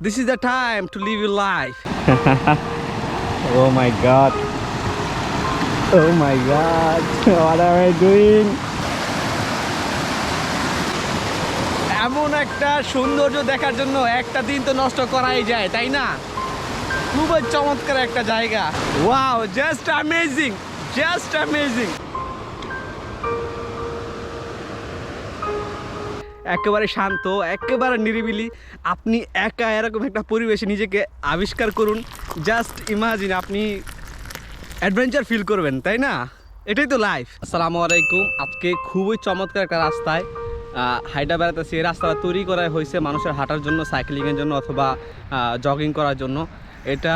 This is the time to live your life Oh my god. Oh my god. What am I doing? এমন একটা সৌন্দর্য দেখার জন্য একটা দিন তো নষ্ট করাই যায় তাই না খুবই চমৎকার একটা জায়গা wow just amazing just amazing একেবারে শান্ত, একেবারে নিরিবিলি। আপনি একা এরকম একটা পরিবেশে নিজেকে আবিষ্কার করুন। জাস্ট ইমাজিন আপনি অ্যাডভেঞ্চার ফিল করবেন, তাই না? এটাই তো লাইফ আসসালামু আলাইকুম। আজকে খুবই চমৎকার একটা রাস্তায় হাইটা বেড়াতেছি। এই রাস্তাটা তৈরি করা হয়েছে মানুষের হাঁটার জন্য সাইক্লিংয়ের জন্য অথবা জগিং করার জন্য। এটা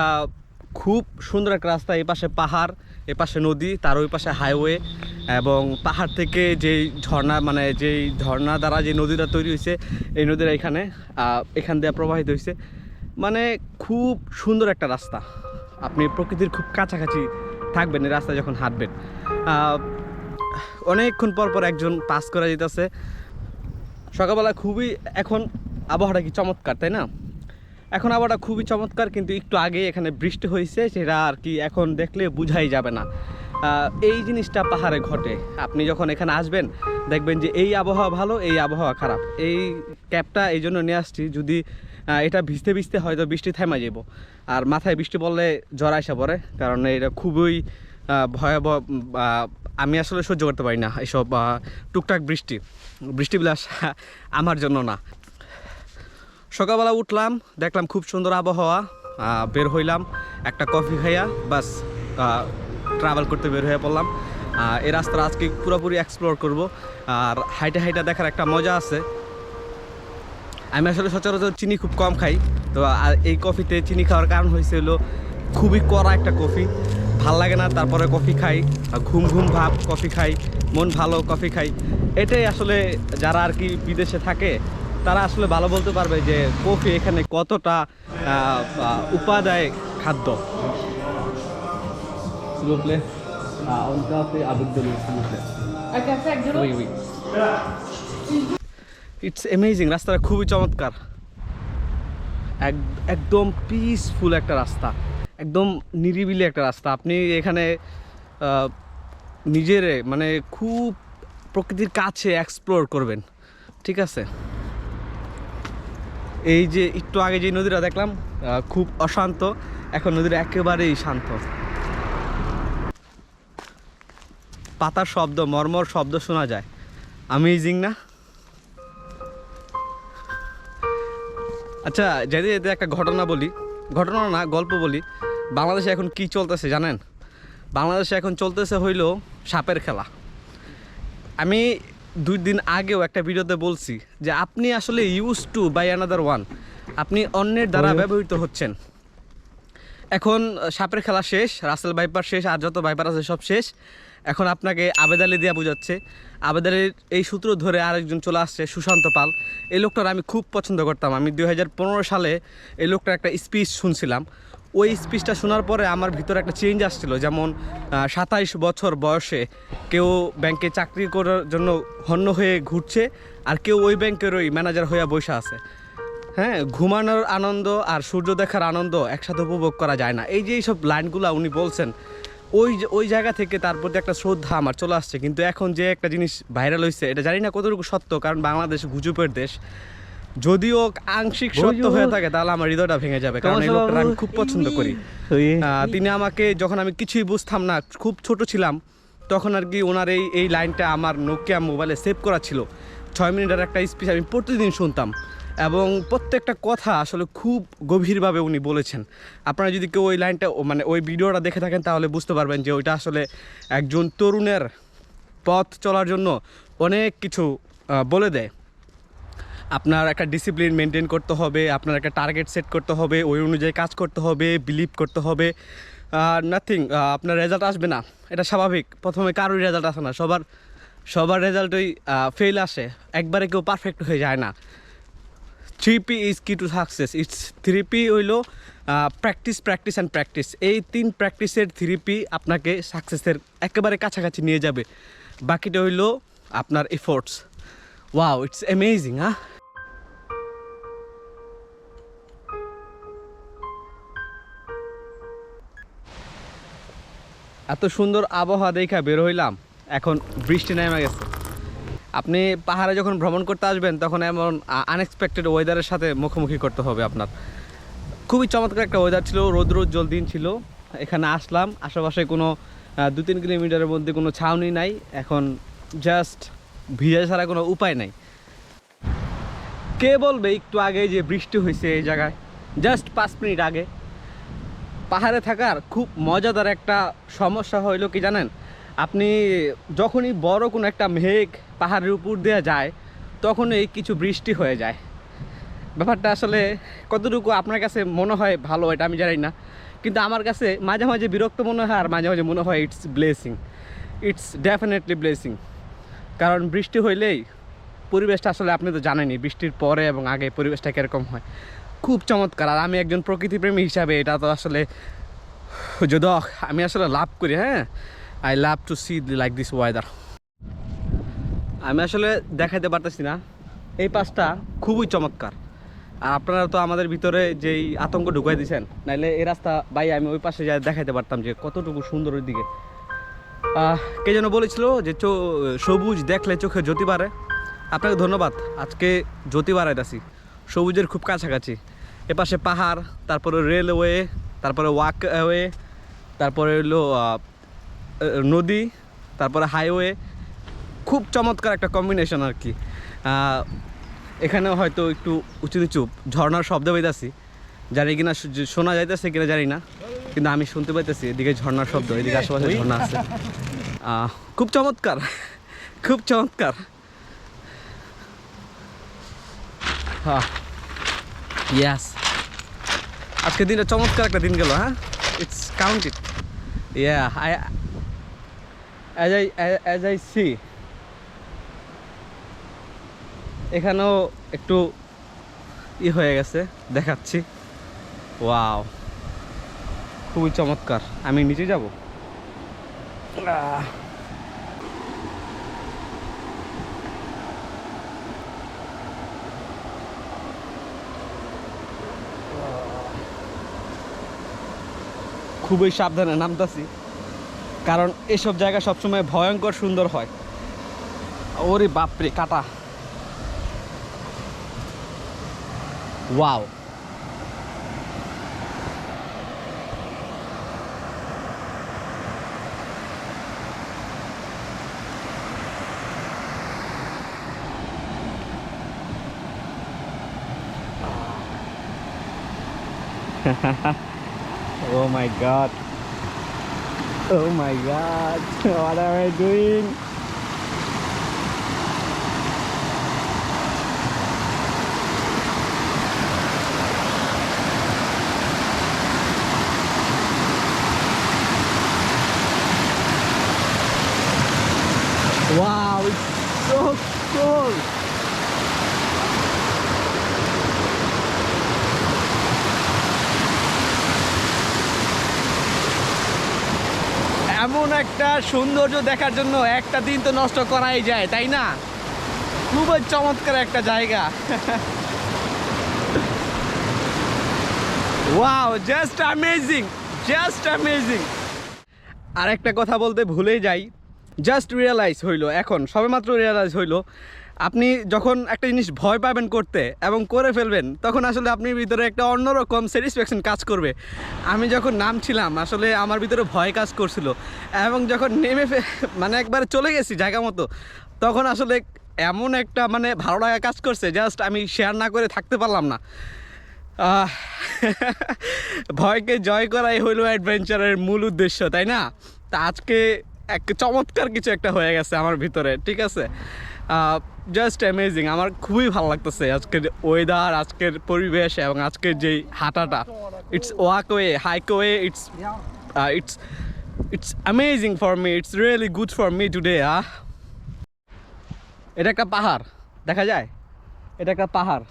খুব সুন্দর একটা রাস্তা। এই পাশে পাহাড় এ পাশে নদী, তার ওই পাশে হাইওয়ে এবং পাহাড় থেকে যেই ঝর্ণা মানে যেই ঝর্ণা দ্বারা যে নদীটা তৈরি হয়েছে, এই নদীটা এখানে এখান দিয়ে প্রবাহিত হয়েছে। মানে খুব সুন্দর একটা রাস্তা। আপনি প্রকৃতির খুব কাছাকাছি থাকবেন এই রাস্তায় যখন হাঁটবেন। অনেকক্ষণ পর পর একজন পাস করে যেতেছে। সকালবেলা খুবই, এখন আবহাওয়াটা কি চমৎকার, তাই না? এখন আবহাওয়াটা খুবই চমৎকার, কিন্তু একটু আগে এখানে বৃষ্টি হয়েছে, সেটা আর কি এখন দেখলে বুঝাই যাবে না। এই জিনিসটা পাহাড়ে ঘটে। আপনি যখন এখানে আসবেন দেখবেন যে এই আবহাওয়া ভালো এই আবহাওয়া খারাপ। এই ক্যাবটা এই জন্য নিয়ে আসছি যদি এটা ভিজতে ভিজতে হয়তো বৃষ্টি থামা যাব। আর মাথায় বৃষ্টি পড়লে জ্বর আসা পড়ে কারণ এটা খুবই ভয়াবহ আমি আসলে সহ্য করতে পারি না আহ, টুকটাক বৃষ্টি। বৃষ্টি বিলাস আমার জন্য না। সকালবেলা উঠলাম দেখলাম খুব সুন্দর আবহাওয়া বের হইলাম একটা কফি খাইয়া বাস ট্রাভেল করতে বের হয়ে পড়লাম। এই রাস্তাটা আজকে পুরোপুরি এক্সপ্লোর করব। আর হাইটে হাইটে দেখার একটা মজা আছে। আমি আসলে সচরাচর চিনি খুব কম খাই। তো এই কফিতে চিনি খাওয়ার কারণ হয়েছে হলো খুবই কড়া একটা কফি। ভালো লাগে না, তারপরে কফি খাই ঘুম ঘুম ভাব, কফি খাই, মন ভালো, কফি খাই। এটাই আসলে যারা আর কি বিদেশে থাকে, তারা আসলে ভালো বলতে পারবে যে কফি এখানে কতটা উপাদায় খাদ্য। S'il vous plaît, un café avec de l'eau, s'il vous plaît. Un café avec de l'eau Oui, oui. It's amazing রাস্তাটা খুবই চমৎকার। এক- একদম পিসফুল একটা রাস্তা। একদম নিরিবিলি একটা রাস্তা। আপনি এখানে নিজের মানে খুব প্রকৃতির কাছে এক্সপ্লোর করবেন। ঠিক আছে? এই যে একটু আগে যে নদীটা দেখলাম খুব অশান্ত। এখন নদীটা একেবারেই শান্ত। পাতার শব্দ মর্মর শব্দ শোনা যায়। আমেজিং না? আচ্ছা যেতে যেতে একটা ঘটনা বলি ঘটনা না গল্প বলি বাংলাদেশে এখন কি চলতেছে জানেন? বাংলাদেশে এখন চলতেছে হইল সাপের খেলা। আমি দুই দিন আগেও একটা ভিডিওতে বলছি যে আপনি আসলে use to by another one আপনি অন্যের দ্বারা ব্যবহৃত হচ্ছেন। এখন সাপের খেলা শেষ রাসেল বাইপার শেষ আর যত বাইপার আছে সব শেষ। এখন আপনাকে আবেদালি দিয়া বোঝাচ্ছে। আবেদালির এই সূত্র ধরে আরেকজন চলে আসছে, সুশান্ত পাল। এই লোকটার আমি খুব পছন্দ করতাম। আমি দু হাজার পনেরো সালে এই লোকটার একটা স্পিচ শুনছিলাম। ওই স্পিচটা শোনার পরে আমার ভিতরে একটা চেঞ্জ আসছিল। যেমন সাতাইশ বছর বয়সে কেউ ব্যাংকে চাকরি করার জন্য হন্য হয়ে ঘুরছে আর কেউ ওই ব্যাংকেরই ম্যানেজার হয়ে বসে আছে। হ্যাঁ ঘুমানোর আনন্দ আর সূর্য দেখার আনন্দ একসাথে উপভোগ করা যায় না। এই যে এইসব লাইনগুলো উনি বলছেন ওই ওই জায়গা থেকে তার প্রতি একটা শ্রদ্ধা আমার চলে আসছে। কিন্তু এখন যে একটা জিনিস ভাইরাল হয়েছে এটা জানি না কতটুকু সত্য কারণ বাংলাদেশ গুজবের দেশ। যদিও আংশিক সত্য হয়ে থাকে তাহলে আমার হৃদয়টা ভেঙে যাবে কারণ এই লোকটা আমি খুব পছন্দ করি। তিনি আমাকে যখন আমি কিছুই বুঝতাম না খুব ছোট ছিলাম তখন আর কি ওনার এই এই লাইনটা আমার নোকিয়া মোবাইলে সেভ করা ছিল। ছয় মিনিটের একটা স্পিচ আমি প্রতিদিন শুনতাম। এবং প্রত্যেকটা কথা আসলে খুব গভীরভাবে উনি বলেছেন। আপনারা যদি কেউ ওই লাইনটা মানে ওই ভিডিওটা দেখে থাকেন তাহলে বুঝতে পারবেন যে ওইটা আসলে একজন তরুণের পথ চলার জন্য অনেক কিছু বলে দেয়। আপনার একটা ডিসিপ্লিন মেনটেন করতে হবে, আপনার একটা টার্গেট সেট করতে হবে, ওই অনুযায়ী কাজ করতে হবে বিলিভ করতে হবে। নাথিং আপনার রেজাল্ট আসবে না। এটা স্বাভাবিক। প্রথমে কারোর রেজাল্ট আসে না। সবার সবার রেজাল্টই ফেল আসে। একবারে কেউ পারফেক্ট হয়ে যায় না। Three P is key to success it's three P হইল প্র্যাকটিস প্র্যাকটিস অ্যান্ড প্র্যাকটিস এই তিন প্র্যাকটিসের থ্রি পি আপনাকে সাকসেসের একেবারে কাছাকাছি নিয়ে যাবে। বাকিটা হইল আপনার এফোর্টস ওয়াও ইটস অ্যামেজিং হ্যাঁ এত সুন্দর আবহাওয়া দেখা বের হইলাম। এখন বৃষ্টি নেমে গেছে। আপনি পাহাড়ে যখন ভ্রমণ করতে আসবেন, তখন এমন আনএক্সপেক্টেড ওয়েদারের সাথে মুখোমুখি করতে হবে আপনার। খুবই চমৎকার একটা ওয়েদার ছিল, রোদ রোদ জল দিন ছিল। এখানে আসলাম, আশেপাশে কোনো দু তিন কিলোমিটারের মধ্যে কোনো ছাউনি নাই। এখন জাস্ট ভিজা ছাড়া কোনো উপায় নাই। কে বলবে একটু আগে যে বৃষ্টি হয়েছে এই জায়গায়? জাস্ট পাঁচ মিনিট আগে। পাহাড়ে থাকার খুব মজাদার একটা সমস্যা হইল কি জানেন? আপনি যখনই বড় কোনো একটা মেঘ পাহাড়ের উপর দিয়ে যায়, তখনই কিছু বৃষ্টি হয়ে যায়। ব্যাপারটা আসলে কতটুকু আপনার কাছে মনে হয় ভালো এটা আমি জানি না, কিন্তু আমার কাছে মাঝে মাঝে বিরক্ত মনে হয় আর মাঝে মাঝে মনে হয় it's blessing it's definitely blessing কারণ বৃষ্টি হইলেই পরিবেশটা আসলে আপনি তো জানেনই, বৃষ্টির পরে এবং আগে পরিবেশটা কীরকম হয়। খুব চমৎকার, আর আমি একজন প্রকৃতিপ্রেমী হিসাবে এটা তো আসলে যদি আমি আসলে লাভ করি হ্যাঁ? I love to see like this weather আমি আসলে দেখাইতে পারতেছি না। এই পাশটা খুবই চমৎকার। আর আপনারা তো আমাদের ভিতরে যেই আতঙ্ক ঢুকাই দিয়েছেন নাইলে এই রাস্তা বাই আমি ওই পাশে যাই দেখাইতে পারতাম যে কতটুকু সুন্দর ওই দিকে কে যেন বলেছিল যে সবুজ দেখলে চোখে জ্যোতি বাড়ে। আপনাকে ধন্যবাদ, আজকে জ্যোতি বাড়াইতেছি। সবুজের খুব কাছাকাছি। এপাশে পাহাড়, তারপরে রেলওয়ে তারপরে ওয়াকওয়ে তারপরে হলো নদী তারপরে হাইওয়ে খুব চমৎকার একটা কম্বিনেশন আর কি। এখানে হয়তো একটু উঁচু নিচু ঝর্ণার শব্দ পাইতেছি। জানি কিনা শোনা যাইতেছে কিনা জানি না কিন্তু আমি শুনতে পাইতেছি এদিকে ঝর্ণার শব্দ এদিকে আশেপাশে ঝর্ণা আছে। খুব চমৎকার খুব চমৎকার। হ্যাঁ ইয়াস আজকে দিনটা চমৎকার একটা দিন গেল হ্যাঁ? It's counted yeah I as I as I see এখানেও একটু ই হয়ে গেছে, দেখাচ্ছি। ওয়াও খুবই চমৎকার। আমি নিচে যাব? খুবই সাবধানে নামতাছি। কারণ এসব জায়গা সবসময় ভয়ঙ্কর সুন্দর হয়। ওরে বাপরে কাটা। Wow. Oh my god. Oh my god. What am I doing? একটা সৌন্দর্য দেখার জন্য একটা দিন তো নষ্ট করাই যায়, তাই না? খুবই চমৎকার একটা জায়গা। Wow just amazing just amazing আর একটা কথা বলতে ভুলেই যাই জাস্ট রিয়েলাইজ হইল, এখন সবেমাত্র রিয়েলাইজ হইল আপনি যখন একটা জিনিস ভয় পাবেন করতে এবং করে ফেলবেন, তখন আসলে আপনি ভিতরে একটা অন্যরকম স্যাটিসফ্যাকশন কাজ করবে। আমি যখন নামছিলাম, আসলে আমার ভিতরে ভয় কাজ করছিল এবং যখন নেমে মানে একবার চলে গেছি জায়গা মতো, তখন আসলে এমন একটা মানে ভালো লাগা কাজ করছে জাস্ট আমি শেয়ার না করে থাকতে পারলাম না। ভয়কে জয় করাই হইল অ্যাডভেঞ্চারের মূল উদ্দেশ্য, তাই না? তা আজকে এক চমৎকার কিছু একটা হয়ে গেছে আমার ভিতরে, ঠিক আছে? জাস্ট অ্যামেজিং আমার খুবই ভালো লাগতেছে আজকের ওয়েদার আজকের পরিবেশ এবং আজকের যেই হাঁটাটা। It's walk way hike way it's it's it's amazing for me it's really good for me today ah এটা একটা পাহাড়, দেখা যায়? এটা একটা পাহাড়।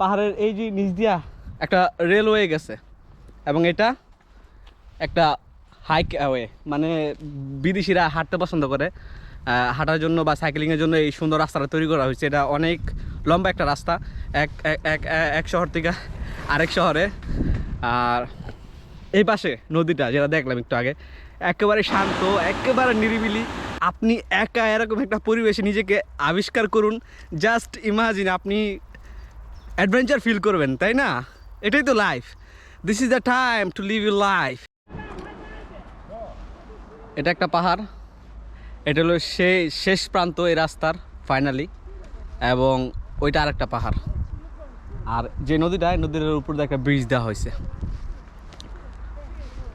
পাহাড়ের এই যে নিচ দিয়া একটা রেলওয়ে গেছে এবং এটা একটা হাইক ওয়ে মানে বিদেশিরা হাঁটতে পছন্দ করে। হাঁটার জন্য বা সাইকেলিংয়ের জন্য এই সুন্দর রাস্তাটা তৈরি করা হয়েছে। এটা অনেক লম্বা একটা রাস্তা। এক, এক- এক শহর থেকে আরেক শহরে। আর এই পাশে নদীটা, যেটা দেখলাম একটু আগে, একেবারে শান্ত, একেবারে নিরিবিলি। আপনি একা এরকম একটা পরিবেশে নিজেকে আবিষ্কার করুন। জাস্ট ইমাজিন আপনি অ্যাডভেঞ্চার ফিল করবেন, তাই না? এটাই তো life this is the time to live your life এটা একটা পাহাড়। এটা হলো সেই শেষ প্রান্ত এই রাস্তার ফাইনালি এবং ওইটা আরেকটা পাহাড়। আর যে নদীটা নদীর উপর দিয়ে একটা ব্রিজ দেওয়া হয়েছে।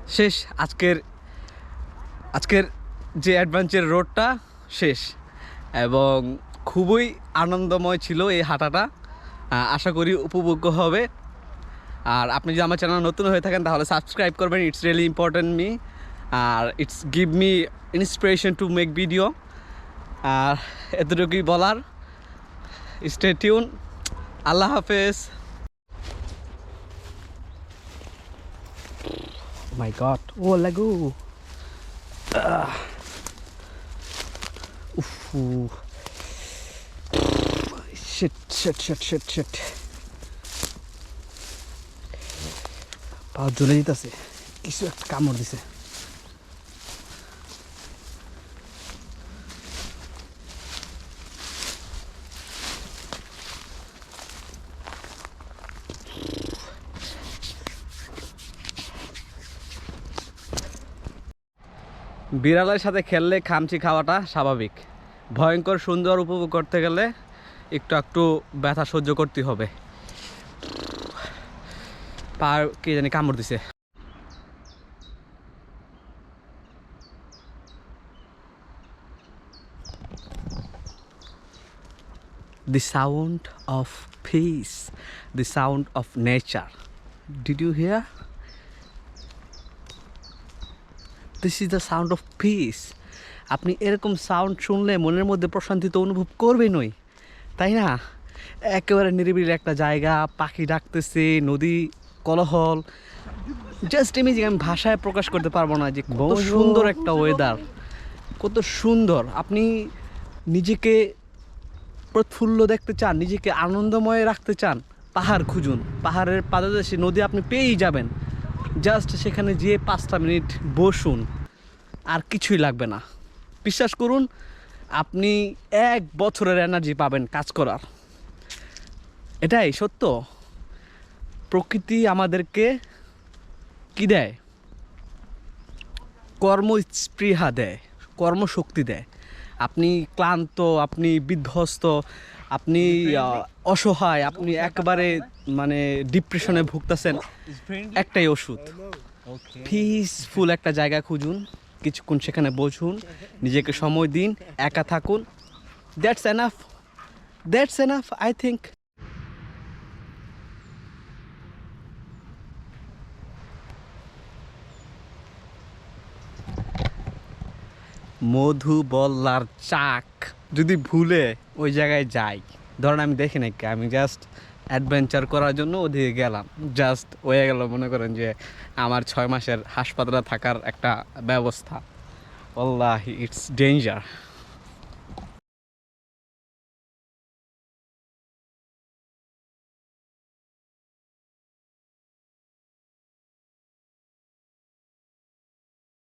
শেষ, আজকের আজকের যে অ্যাডভেঞ্চার রোডটা শেষ। এবং খুবই আনন্দময় ছিল এই হাঁটাটা। আশা করি উপভোগ্য হবে। আর আপনি যদি আমার চ্যানেল নতুন হয়ে থাকেন, তাহলে সাবস্ক্রাইব করবেন। It's really important me R it's give me inspiration to make video আর এতটুকুই বলার। স্টে টিউন আল্লাহ হাফেজ। মাই গড ও লাগু। উফ। Shit shit shit shit shit পা জ্বলে যেতেছে কিছু একটা কামড় দিছে। বিড়ালের সাথে খেললে খামচি খাওয়াটা স্বাভাবিক। ভয়ঙ্কর সুন্দর উপভোগ করতে গেলে একটু একটু ব্যথা সহ্য করতে হবে। পা কে জানি কামড় দিছে। The sound of peace, the sound of nature. Did you hear? This is the sound of peace আপনি এরকম সাউন্ড শুনলে মনের মধ্যে প্রশান্তি তো অনুভব করবেনই। তাই না? একেবারে নিরিবিলি একটা জায়গা পাখি ডাকতেছে নদী কলহল। জাস্ট ইমেজিং আমি ভাষায় প্রকাশ করতে পারব না যে কত সুন্দর একটা ওয়েদার কত সুন্দর। আপনি নিজেকে প্রফুল্ল দেখতে চান নিজেকে আনন্দময় রাখতে চান পাহাড় খুঁজুন। পাহাড়ের পাদদেশে নদী আপনি পেয়েই যাবেন। জাস্ট সেখানে যেয়ে পাঁচটা মিনিট বসুন, আর কিছুই লাগবে না। বিশ্বাস করুন, আপনি এক বছরের এনার্জি পাবেন কাজ করার। এটাই সত্য। প্রকৃতি আমাদেরকে কি দেয়? কর্মস্পৃহা দেয়, কর্মশক্তি দেয়। আপনি ক্লান্ত, আপনি বিধ্বস্ত আপনি অসহায়, আপনি একবারে মানে ডিপ্রেশনে ভুগতেছেন, একটাই ওষুধ। পিসফুল একটা জায়গা খুঁজুন, কিছুক্ষণ সেখানে বসুন, নিজেকে সময় দিন, একা থাকুন। That's enough that's enough I think মধু বল্লার চাক। যদি ভুলে ওই জায়গায় যাই, ধরেন আমি দেখি নাকি আমি জাস্ট অ্যাডভেঞ্চার করার জন্য ওদিকে গেলাম জাস্ট হয়ে গেল মনে করেন যে আমার ছয় মাসের হাসপাতালে থাকার একটা ব্যবস্থা। আল্লাহ ইটস ডেঞ্জার